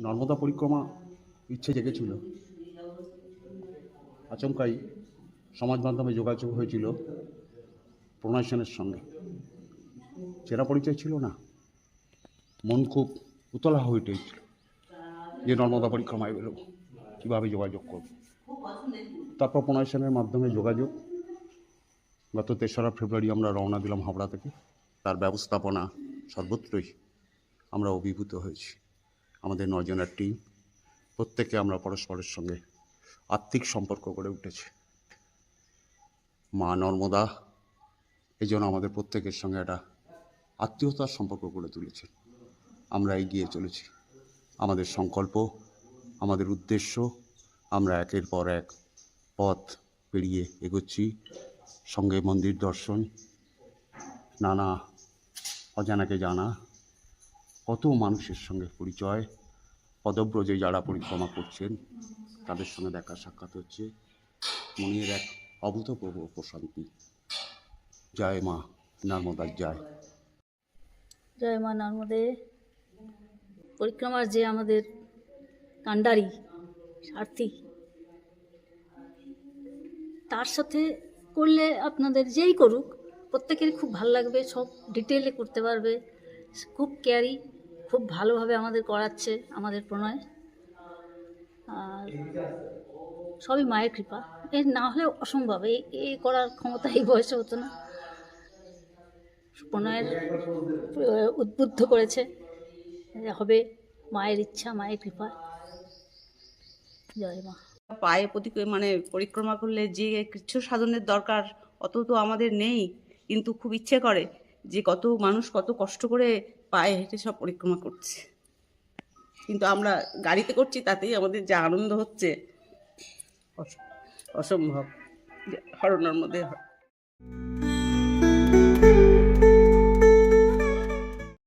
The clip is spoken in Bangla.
নর্মদা পরিক্রমা ইচ্ছে জেগেছিল। আচমকাই সমাজ মাধ্যমে যোগাযোগ হয়েছিল প্রণয় সেনের সঙ্গে। চেনা পরিচয় ছিল না। মন খুব উতলা হয়ে উঠেছিল যে নর্মদা পরিক্রমায় বেরোবো কীভাবে যোগাযোগ করব। তারপর প্রণয় সেনের মাধ্যমে যোগাযোগ। গত তেসরা ফেব্রুয়ারি আমরা রওনা দিলাম হাওড়া থেকে। তার ব্যবস্থাপনা সর্বত্রই আমরা অভিভূত হয়েছি। আমাদের নজনের টিম প্রত্যেকে আমরা পরস্পরের সঙ্গে আত্মিক সম্পর্ক গড়ে উঠেছে। মা নর্মদা এই জন্য আমাদের প্রত্যেকের সঙ্গে একটা আত্মীয়তার সম্পর্ক গড়ে তুলেছে। আমরা এগিয়ে চলেছি। আমাদের সংকল্প, আমাদের উদ্দেশ্য, আমরা একের পর এক পথ পেরিয়ে এগোচ্ছি। সঙ্গে মন্দির দর্শন, নানা অজানাকে জানা কত মানুষের সঙ্গে পরিচয়? পদব্রজে যারা পরিক্রমা করছেন, তাদের সঙ্গে দেখা সাক্ষাৎ হচ্ছে। মনের এক অভূতপূর্ব প্রশান্তি। জয় মা নর্মদার জয়। জয় মা নর্মদে। পরিক্রমার যে আমাদের কাণ্ডারি, সার্থী, তার সাথে করলে আপনাদের যেই করুক, প্রত্যেকেরই খুব ভালো লাগবে, সব ডিটেলে করতে পারবে। খুব কেয়ারি খুব ভালোভাবে আমাদের করাচ্ছে আমাদের প্রণয়। আর সবই মায়ের কৃপা। এর না হলে অসম্ভব। এই এই করার ক্ষমতা এই বয়সে হতো না। প্রণয়ের উদ্বুদ্ধ করেছে হবে মায়ের ইচ্ছা, মায়ের কৃপা। জয় মা। পায়ে প্রতি মানে পরিক্রমা করলে যে কিছু সাধনের দরকার, অত তো আমাদের নেই। কিন্তু খুব ইচ্ছে করে যে কত মানুষ কত কষ্ট করে পায়ে হেঁটে সব পরিক্রমা করছে। কিন্তু আমরা গাড়িতে করছি তাতেই আমাদের যা আনন্দ হচ্ছে অস- অসম্ভব। হরণের মধ্যে